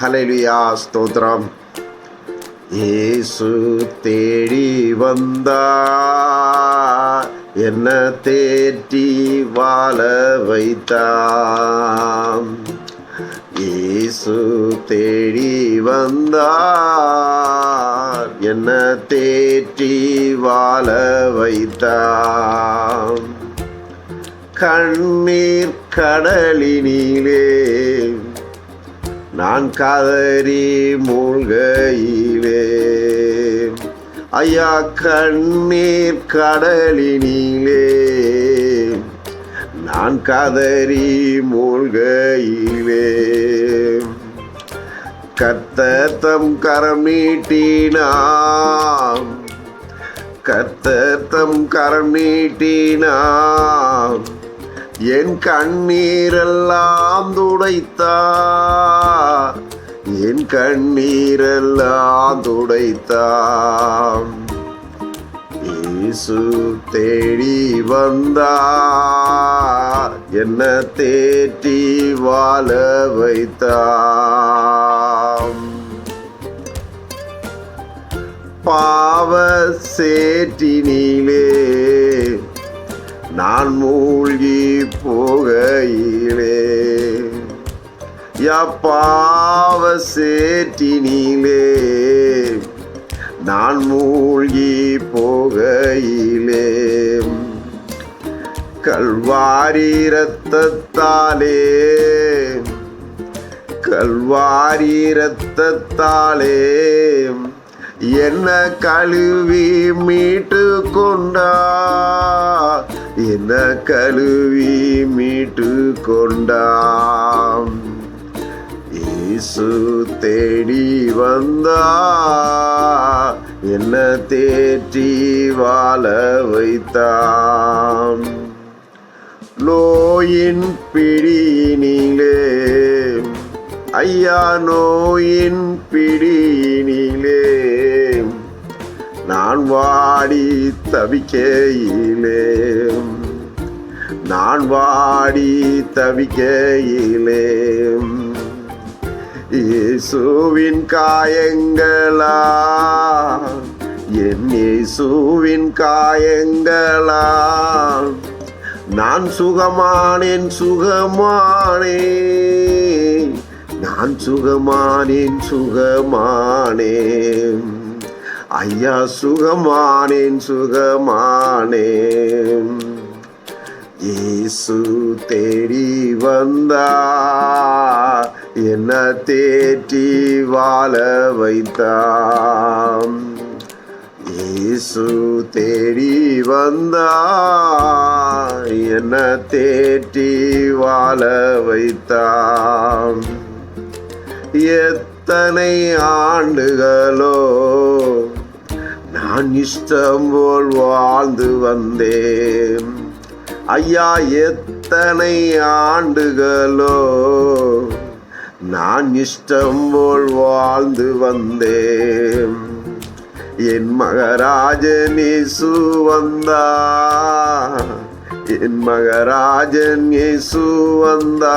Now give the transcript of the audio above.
Hallelujah ஸ்தோத்ரம் இயேசு தேடி வந்தார் என்ன தேற்றி வாழ வைத்தாம். இயேசு தேடி வந்தார் என்ன தேற்றி வாழ வைத்தாம். கண்ணீர் கடலினிலே நான் கதறி மூழ்கையிலே. ஐயா கண்ணீர் கடலினிலே. நான் கதறி மூழ்கையிலே. கத்தத்தம் கரம் நீட்டினாம் கத்தத்தம் கரம் நீட்டினாம் என் கண்ணீரெல்லாம் துடைத்தார் என் கண்ணீரெல்லாம் துடைத்தாம் இயேசு தேடி வந்தார் என்ன தேற்றி வாழ வைத்தாம் பாவ சேற்றினிலே நான் மூழ்கி போகையிலே. யப்பாவ பாவ சேற்றினிலே. நான் மூழ்கி போகையிலே. கல்வாரி ரத்தத்தாலே கல்வாரி ரத்தத்தாலே என்ன கழுவி மீட்டு கொண்டா என்ன கழுவி மீட்டு கொண்டாம். இயேசு தேடி வந்தா என்ன தேற்றி வாழ வைத்தாம் நோயின் பிடியினிலே ஐயா நோயின் பிடியினிலே நான் வாடி தவிக்கையிலே. நான் வாடி தவிக்கையிலே இயேசுவின் காயங்களா? என் இயேசுவின் காயங்களா? நான் சுகமானேன் சுகமானே. நான் சுகமானேன் சுகமானே. ஐயா சுகமானேன் சுகமானேன் இயேசு தேடி வந்தார். என்ன தேற்றி வாழ வைத்தாம் இயேசு தேடி வந்தார். என்ன தேற்றி வாழ வைத்தாம் எத்தனை ஆண்டுகளோ நான் இஷ்டம் போல் வாழ்ந்து வந்தேன். ஐயா எத்தனை ஆண்டுகளோ? நான் இஷ்டம் போல் வாழ்ந்து வந்தேன். என் மகராஜன் இசு வந்தா என் மகராஜன் இசு வந்தா